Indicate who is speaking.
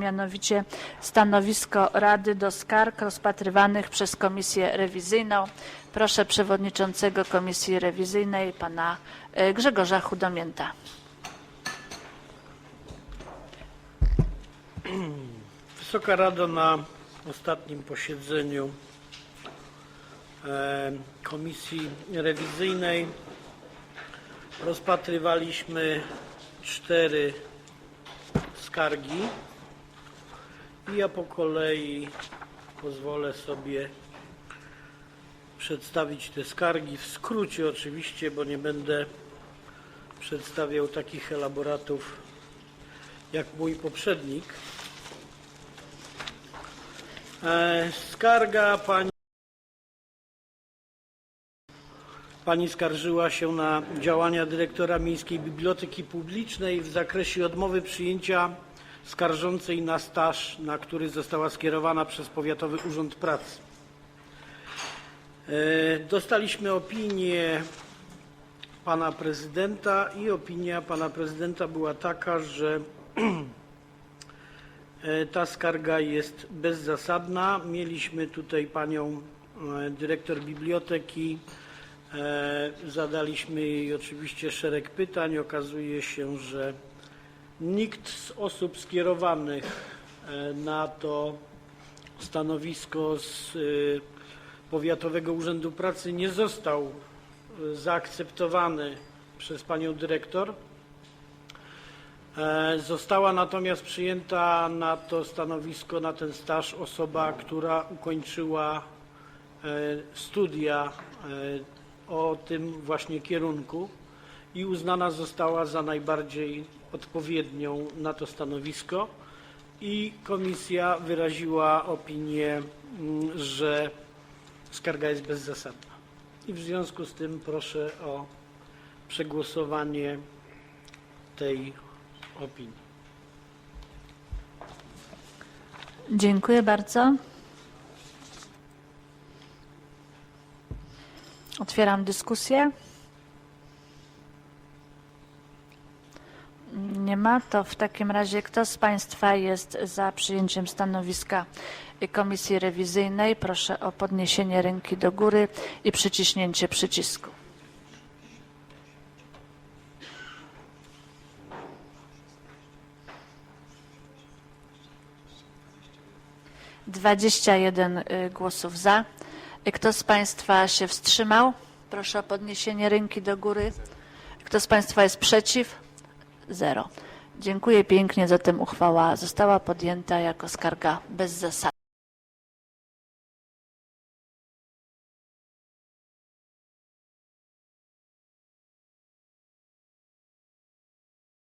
Speaker 1: mianowicie stanowisko Rady do skarg rozpatrywanych przez Komisję Rewizyjną. Proszę przewodniczącego Komisji Rewizyjnej, pana e, Grzegorza Chudomięta.
Speaker 2: Wysoka Rado na ostatnim posiedzeniu e, Komisji Rewizyjnej rozpatrywaliśmy cztery skargi i ja po kolei pozwolę sobie przedstawić te skargi w skrócie oczywiście, bo nie będę przedstawiał takich elaboratów jak mój poprzednik. E, Skarga pani. Pani skarżyła się na działania dyrektora Miejskiej Biblioteki Publicznej w zakresie odmowy przyjęcia skarżącej na staż, na który została skierowana przez Powiatowy Urząd Pracy. E, Dostaliśmy opinię pana prezydenta i opinia pana prezydenta była taka, że E, Ta skarga jest bezzasadna. Mieliśmy tutaj panią e, dyrektor biblioteki. Zadaliśmy jej oczywiście szereg pytań. Okazuje się, że nikt z osób skierowanych e, na to stanowisko z e, Powiatowego Urzędu Pracy nie został e, zaakceptowany przez panią dyrektor. Została natomiast przyjęta na to stanowisko, na ten staż osoba, która ukończyła studia o tym właśnie kierunku i uznana została za najbardziej odpowiednią na to stanowisko i komisja wyraziła opinię, mm, że skarga jest bezzasadna. I w związku z tym proszę o przegłosowanie tej opinii.
Speaker 1: Dziękuję bardzo. Otwieram dyskusję. Nie ma. To w takim razie kto z Państwa jest za przyjęciem stanowiska Komisji Rewizyjnej? Proszę o podniesienie ręki do góry i przyciśnięcie przycisku. Dwadzieścia jeden y, głosów za. Y, Kto z Państwa się wstrzymał? Proszę o podniesienie ręki do góry. Kto z Państwa jest przeciw? Zero. Dziękuję pięknie, zatem uchwała została podjęta jako skarga bezzasadna.